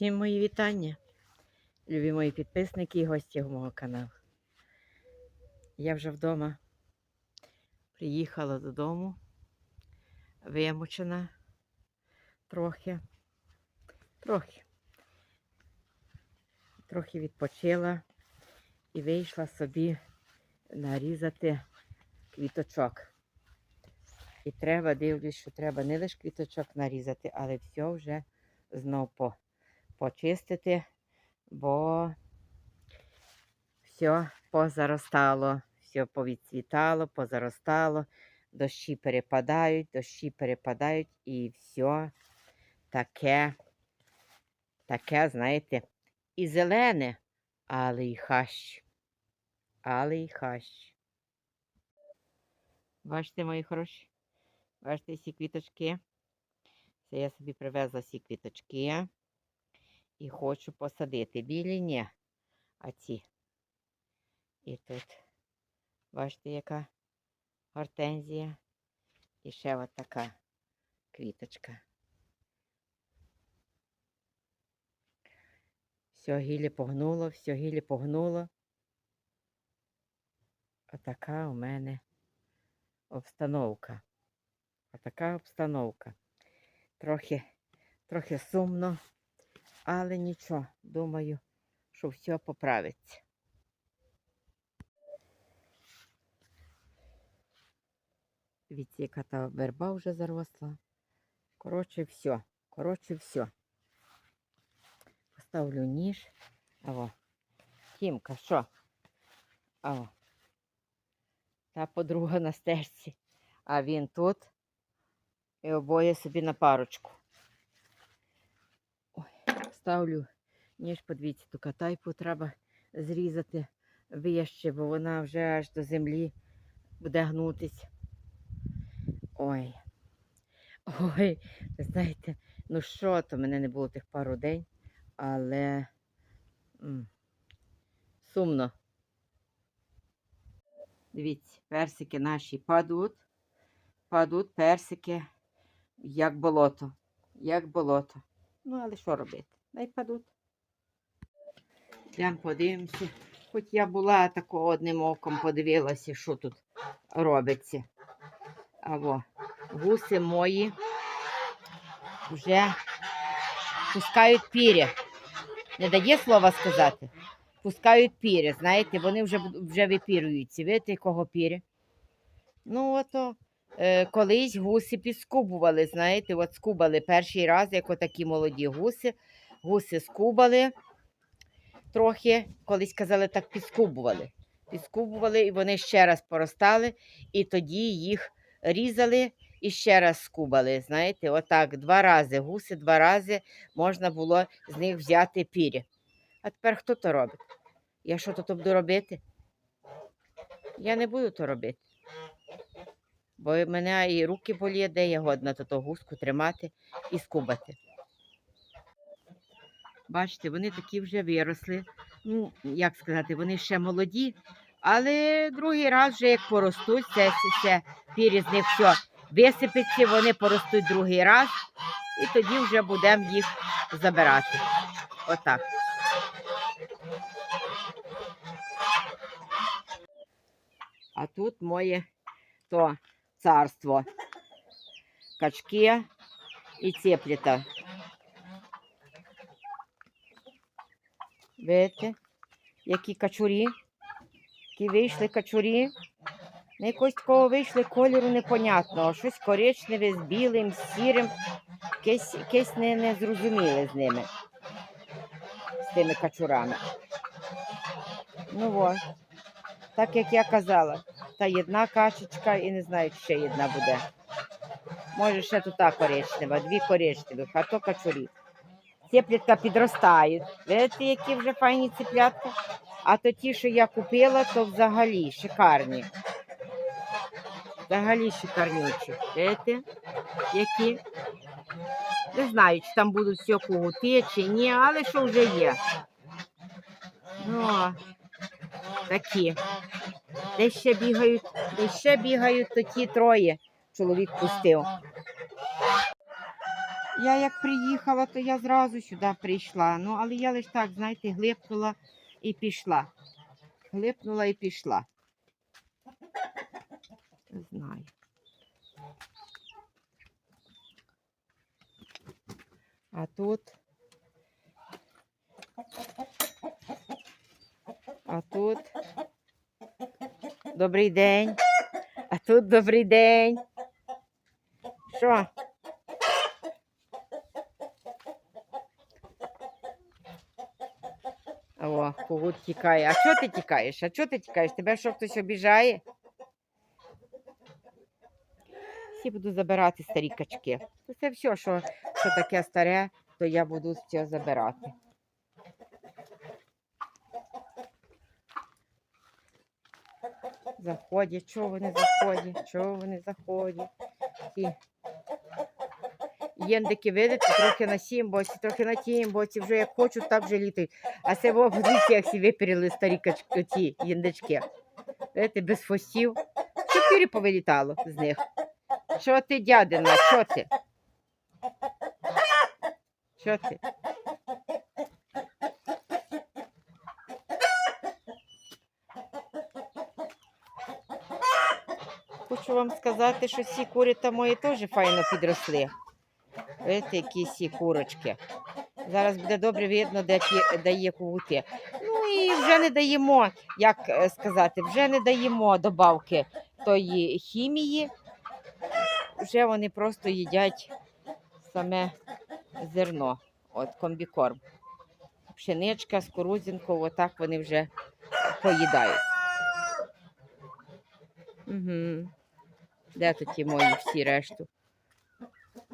Всім мої вітання, любі мої підписники і гості мого каналу. Я вже вдома приїхала додому, вимучена трохи, трохи, трохи відпочила і вийшла собі нарізати квіточок. І треба, дивлюсь, що треба не лише квіточок нарізати, але все вже знов по, почистити, бо все позаростало, все повідцвітало, позаростало, дощі перепадають, дощі перепадають і все таке, таке, знаєте, і зелене, але й хащ. Але й хащ. Бачите, мої хороші? Бачите, ці квіточки. Це я собі привезла ці квіточки і хочу посадити. Білі ні, а ці. І тут, бачите, яка гортензія. І ще от така квіточка. Все гілля погнуло, все гілля погнуло. Отака у мене обстановка. Отака обстановка. Трохи, трохи сумно, але нічого, думаю, що все поправиться. Дивіться, яка та верба вже заросла. Коротше, все. Коротше, все. Поставлю ніж. Аво. Тімка, що? Аво. Та подруга на стежці. А він тут. І обоє собі на парочку. Ставлю ніж, подивіться, ту катайпу треба зрізати вище, бо вона вже аж до землі буде гнутись. Ой. Ой, ви знаєте, ну що, то мене не було тих пару день, але м, сумно. Дивіться, персики наші падуть, падуть персики, як болото, як болото. Ну, але що робити? Дай падуть. Йдемо подивимося. Хоч я була тако одним оком подивилася, що тут робиться. Або гуси мої вже пускають піря. Не дає слова сказати? Пускають піря, знаєте, вони вже, вже випіруються. Видите, якого піря? Ну, ото е, колись гуси підскубували, знаєте, от скубали перший раз, як отакі молоді гуси. Гуси скубали трохи, колись казали, так підскубували. Підскубували, і вони ще раз поростали, і тоді їх різали і ще раз скубали. Знаєте, отак, два рази. Гуси два рази можна було з них взяти піря. А тепер хто то робить? Я що то буду робити? Я не буду то робити. Бо в мене і руки боліє, де я годна то, гуску тримати і скубати. Бачите, вони такі вже виросли. Ну, як сказати, вони ще молоді, але другий раз вже як поростуть, це, це, пірі з них все висипеться, вони поростуть другий раз, і тоді вже будемо їх забирати. Отак. А тут моє то царство. Качки і цепліта. Видите, які качурі, які вийшли качурі. На якось такого вийшли кольору непонятного. Щось коричневе з білим, з сірим. Якесь, якесь не, незрозуміле з ними. З тими качурами. Ну от. Так як я казала, та єдна качечка і не знаю, ще єдна буде. Може, ще тут коричнева, дві коричневих, а то качурі. Цеплятка підростають. Видите, які вже файні цеплятка? А то ті, що я купила, то взагалі шикарні. Взагалі шикарнючі. Видите, які? Не знаю, чи там будуть все кугути, чи ні, але що вже є. Ну, такі. Де ще бігають, де ще бігають, то ті троє чоловік пустив. Я як приїхала, то я зразу сюди прийшла. Ну, але я лише так, знаєте, глипнула і пішла. Глипнула і пішла. Знаю. А тут. А тут. Добрий день. А тут добрий день. Що? О, когут тікає. А чого ти тікаєш? А чого ти тікаєш? Тебе що хтось обіжає? Всі буду забирати старі качки. Це все, що, що таке старе, то я буду все забирати. Заходять, чого вони заходять? Чого вони заходять? Єндики, видите, трохи на сім боці, трохи на тім боці, вже як хочуть, так вже літають. А це подивіться, як всі випірили старі качки, ті єндички. Видите, без хвостів. Чотири повилітало з них. Що ти, дядина, що ти? Що ти? Хочу вам сказати, що ці кури та мої теж файно підросли. Видите, які ці курочки. Зараз буде добре видно, де ті дає кугути. Ну і вже не даємо, як е, сказати, вже не даємо добавки тої хімії. Вже вони просто їдять саме зерно, от комбікорм. Пшеничка кукурудзянкою, отак вони вже поїдають. Угу. Де тут ті мої всі решту?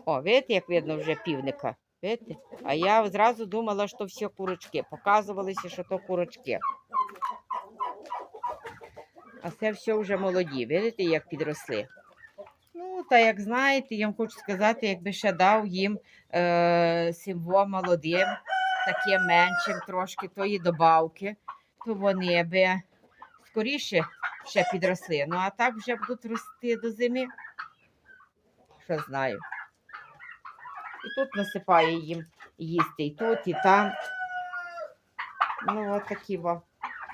О, видите, як видно вже півника. Видите? А я зразу думала, що все курочки. Показувалися, що то курочки. А це все вже молоді. Видите, як підросли? Ну, та як знаєте, я вам хочу сказати, якби ще дав їм е, символ молодим, таким меншим трошки тої добавки, то вони би скоріше ще підросли. Ну, а так вже будуть рости до зими. Що знаю. І тут насипає їм їсти, і тут, і там. Ну, от такі во.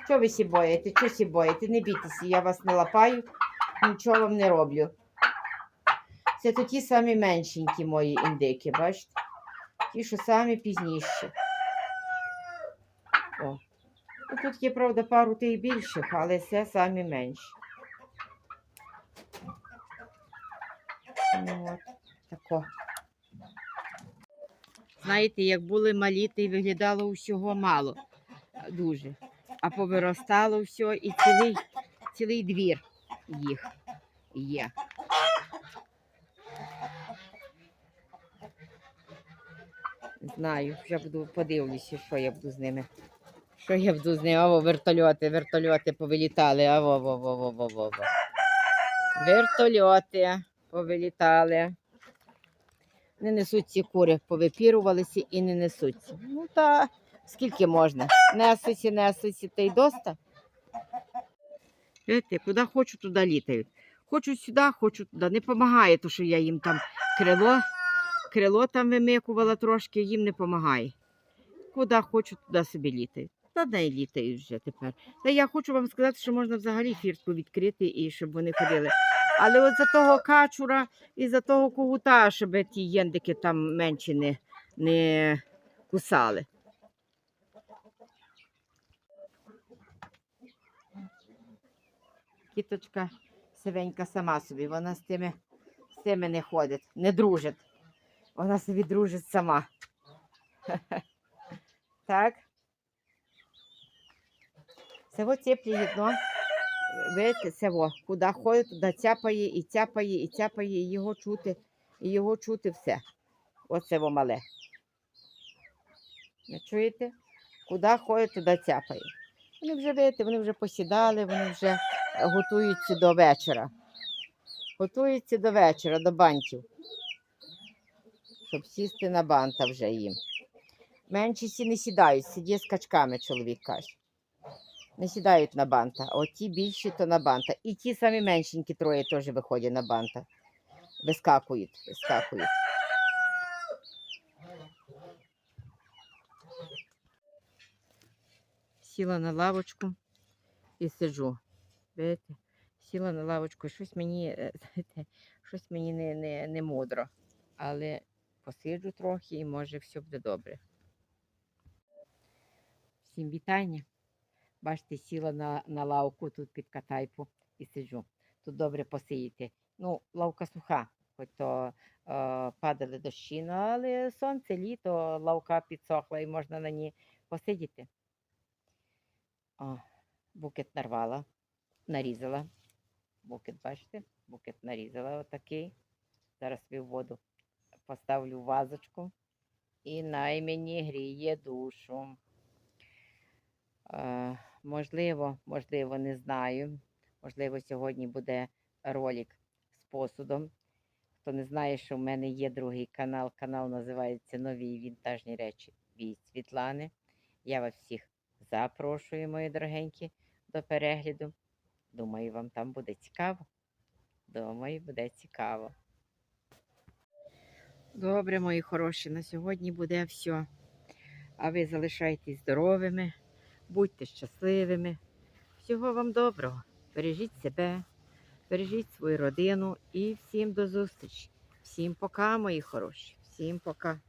Що ви сі боїте? Чого сі боїте? Не бійтеся, я вас не лапаю, нічого вам не роблю. Це то ті самі меншенькі мої індики, бачите? Ті, що самі пізніші. О. Ну, тут є, правда, пару тих більших, але це самі менші. Ну, от, тако. Знаєте, як були малі, то й виглядало усього мало. Дуже. А повиростало все і цілий, цілий двір їх є. Знаю, вже буду подивлюся, що я буду з ними. Що я буду з ними? Аво, вертольоти, вертольоти повилітали. Аво, во, во, во, во, во, во. Вертольоти повилітали. Не несуть ці кури, повипірувалися і не несуться. Ну та скільки можна? Несуться, несуться, та й доста. Видите, куди хочу, туди літають. Хочу сюди, хочу туди. Не допомагає, то що я їм там крило, крило там вимикувала трошки, їм не допомагає. Куди хочу, туди собі літають. Та не літають вже тепер. Та я хочу вам сказати, що можна взагалі фіртку відкрити і щоб вони ходили. Але от за того качура і за того когута, щоб ті єндики там менші не, не кусали. Кіточка сивенька сама собі, вона з тими, з тими не ходить, не дружить. Вона собі дружить сама. Так. Це теплі гідно. Видите, це во, куди ходить, туди цяпає, і цяпає, і цяпає, і його чути, і його чути все. Оце во мале. Ви чуєте? Куди ходить, туди цяпає. Вони вже, видите, вони вже посідали, вони вже готуються до вечора. Готуються до вечора, до бантів. Щоб сісти на банта вже їм. Менші сі не сідають, сидять з качками, чоловік каже не сідають на банта, а ті більші, то на банта. І ті самі меншенькі троє теж виходять на банта. Вискакують, вискакують. Сіла на лавочку і сиджу. Видите? Сіла на лавочку, щось мені е, щось мені не не, не мудро, але посиджу трохи і може все буде добре. Всім вітання. Бачите, сіла на, на лавку тут під катайпу і сиджу. Тут добре посидіти. Ну, лавка суха, хоч то е, падали дощі, але сонце, літо, лавка підсохла і можна на ній посидіти. О, букет нарвала, нарізала. Букет, бачите? Букет нарізала отакий. Зараз в воду поставлю вазочку. І най мені гріє душу. Е, можливо, можливо, не знаю. Можливо, сьогодні буде ролик з посудом. Хто не знає, що в мене є другий канал. Канал називається Нові вінтажні речі від Світлани. Я вас всіх запрошую, мої дорогенькі, до перегляду. Думаю, вам там буде цікаво. Думаю, буде цікаво. Добре, мої хороші, на сьогодні буде все. А ви залишайтесь здоровими, будьте щасливими. Всього вам доброго. Бережіть себе, бережіть свою родину і всім до зустрічі. Всім пока, мої хороші. Всім пока.